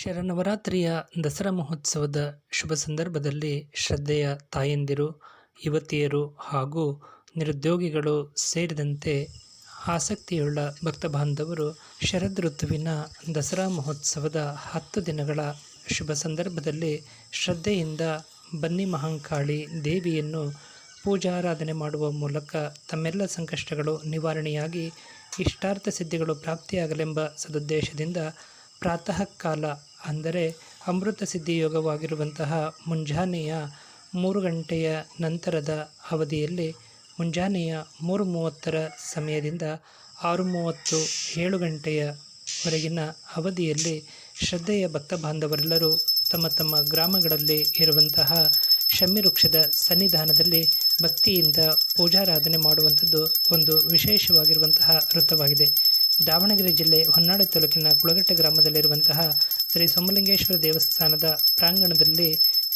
ಶರನ್ನವರಾತ್ರಿಯ ದಸರಾ ಮಹೋತ್ಸವದ ಶುಭ ಸಂದರ್ಭದಲ್ಲಿ ಶ್ರದ್ಧೆಯ ತಾಯಂದಿರು, ಯುವತಿಯರು ಹಾಗೂ ನಿರುದ್ಯೋಗಿಗಳು ಸೇರಿದಂತೆ ಆಸಕ್ತಿಯುಳ್ಳ ಭಕ್ತ ಬಾಂಧವರು ಶರದ್ ಋತುವಿನ ದಸರಾ ಮಹೋತ್ಸವದ ಹತ್ತು ದಿನಗಳ ಶುಭ ಸಂದರ್ಭದಲ್ಲಿ ಶ್ರದ್ಧೆಯಿಂದ ಬನ್ನಿ ಮಹಾಂಕಾಳಿ ದೇವಿಯನ್ನು ಪೂಜಾರಾಧನೆ ಮಾಡುವ ಮೂಲಕ ತಮ್ಮೆಲ್ಲ ಸಂಕಷ್ಟಗಳು ನಿವಾರಣೆಯಾಗಿ ಇಷ್ಟಾರ್ಥ ಸಿದ್ಧಿಗಳು ಪ್ರಾಪ್ತಿಯಾಗಲೆಂಬ ಸದುದ್ದೇಶದಿಂದ ಪ್ರಾತಃ ಕಾಲ ಅಂದರೆ ಅಮೃತ ಸಿದ್ಧಿ ಯೋಗವಾಗಿರುವಂತಹ ಮುಂಜಾನೆಯ ಮೂರು ಗಂಟೆಯ ನಂತರದ ಅವಧಿಯಲ್ಲಿ ಮುಂಜಾನೆಯ ಮೂರು ಮೂವತ್ತರ ಸಮಯದಿಂದ ಆರು ಮೂವತ್ತು ಏಳು ಗಂಟೆಯವರೆಗಿನ ಅವಧಿಯಲ್ಲಿ ಶ್ರದ್ಧೆಯ ಭಕ್ತ ಬಾಂಧವರೆಲ್ಲರೂ ತಮ್ಮ ತಮ್ಮ ಗ್ರಾಮಗಳಲ್ಲಿ ಇರುವಂತಹ ಶಮ್ಮಿ ವೃಕ್ಷದ ಸನ್ನಿಧಾನದಲ್ಲಿ ಭಕ್ತಿಯಿಂದ ಪೂಜಾರಾಧನೆ ಮಾಡುವಂಥದ್ದು ಒಂದು ವಿಶೇಷವಾಗಿರುವಂತಹ ವೃತ್ತವಾಗಿದೆ. ದಾವಣಗೆರೆ ಜಿಲ್ಲೆ ಹೊನ್ನಾಳಿ ತಾಲೂಕಿನ ಕುಳಗಟ್ಟೆ ಗ್ರಾಮದಲ್ಲಿರುವಂತಹ ಶ್ರೀ ಸೋಮಲಿಂಗೇಶ್ವರ ದೇವಸ್ಥಾನದ ಪ್ರಾಂಗಣದಲ್ಲಿ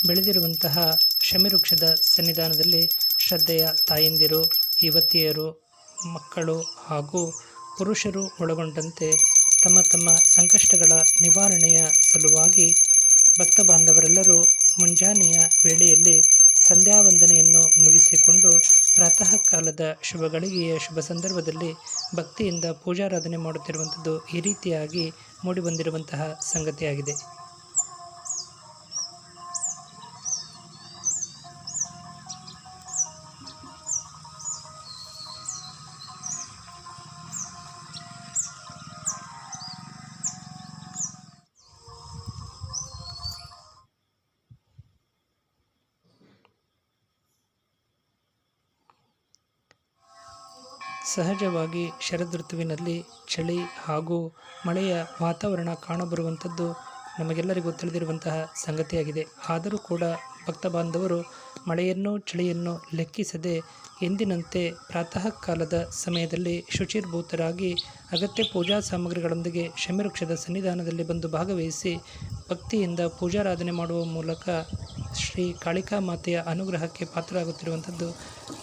ಬೆಳೆದಿರುವಂತಹ ಶಮಿವೃಕ್ಷದ ಸನ್ನಿಧಾನದಲ್ಲಿ ಶ್ರದ್ಧೆಯ ತಾಯಂದಿರು, ಯುವತಿಯರು, ಮಕ್ಕಳು ಹಾಗೂ ಪುರುಷರು ಒಳಗೊಂಡಂತೆ ತಮ್ಮ ತಮ್ಮ ಸಂಕಷ್ಟಗಳ ನಿವಾರಣೆಯ ಸಲುವಾಗಿ ಭಕ್ತ ಬಾಂಧವರೆಲ್ಲರೂ ಮುಂಜಾನೆಯ ವೇಳೆಯಲ್ಲಿ ಸಂಧ್ಯಾವಂದನೆಯನ್ನು ಮುಗಿಸಿಕೊಂಡು ಪ್ರಾತಃ ಕಾಲದ ಶುಭಗಳಿಗೆಯ ಶುಭ ಸಂದರ್ಭದಲ್ಲಿ ಭಕ್ತಿಯಿಂದ ಪೂಜಾರಾಧನೆ ಮಾಡುತ್ತಿರುವಂಥದ್ದು ಈ ರೀತಿಯಾಗಿ ಮೂಡಿಬಂದಿರುವಂತಹ ಸಂಗತಿಯಾಗಿದೆ. ಸಹಜವಾಗಿ ಶರದ್ ಋತುವಿನಲ್ಲಿ ಚಳಿ ಹಾಗೂ ಮಳೆಯ ವಾತಾವರಣ ಕಾಣಬರುವಂಥದ್ದು ನಮಗೆಲ್ಲರಿಗೂ ತಿಳಿದಿರುವಂತಹ ಸಂಗತಿಯಾಗಿದೆ. ಆದರೂ ಕೂಡ ಭಕ್ತ ಬಾಂಧವರು ಮಳೆಯನ್ನು ಚಳಿಯನ್ನು ಲೆಕ್ಕಿಸದೆ ಎಂದಿನಂತೆ ಪ್ರಾತಃ ಕಾಲದ ಸಮಯದಲ್ಲಿ ಶುಚಿರ್ಭೂತರಾಗಿ ಅಗತ್ಯ ಪೂಜಾ ಸಾಮಗ್ರಿಗಳೊಂದಿಗೆ ಶಮಿವೃಕ್ಷದ ಸನ್ನಿಧಾನದಲ್ಲಿ ಬಂದು ಭಾಗವಹಿಸಿ ಭಕ್ತಿಯಿಂದ ಪೂಜಾರಾಧನೆ ಮಾಡುವ ಮೂಲಕ ಶ್ರೀ ಕಾಳಿಕಾ ಮಾತೆಯ ಅನುಗ್ರಹಕ್ಕೆ ಪಾತ್ರರಾಗುತ್ತಿರುವಂಥದ್ದು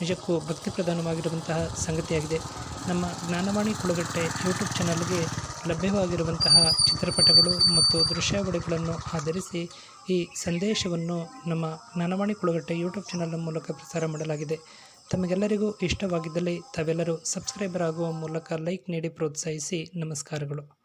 ನಿಜಕ್ಕೂ ಭಕ್ತಿ ಪ್ರಧಾನವಾಗಿರುವಂತಹ ಸಂಗತಿಯಾಗಿದೆ. ನಮ್ಮ ಜ್ಞಾನವಾಣಿ ಕುಳಗಟ್ಟೆ ಯೂಟ್ಯೂಬ್ ಚಾನಲ್ಗೆ ಲಭ್ಯವಾಗಿರುವಂತಹ ಚಿತ್ರಪಟಗಳು ಮತ್ತು ದೃಶ್ಯಾವಳಿಗಳನ್ನು ಆಧರಿಸಿ ಈ ಸಂದೇಶವನ್ನು ನಮ್ಮ ಜ್ಞಾನವಾಣಿ ಕುಳಗಟ್ಟೆ ಯೂಟ್ಯೂಬ್ ಚಾನಲ್ನ ಮೂಲಕ ಪ್ರಸಾರ ಮಾಡಲಾಗಿದೆ. ತಮಗೆಲ್ಲರಿಗೂ ಇಷ್ಟವಾಗಿದ್ದಲ್ಲಿ ತಾವೆಲ್ಲರೂ ಸಬ್ಸ್ಕ್ರೈಬರ್ ಆಗುವ ಮೂಲಕ ಲೈಕ್ ನೀಡಿ ಪ್ರೋತ್ಸಾಹಿಸಿ. ನಮಸ್ಕಾರಗಳು.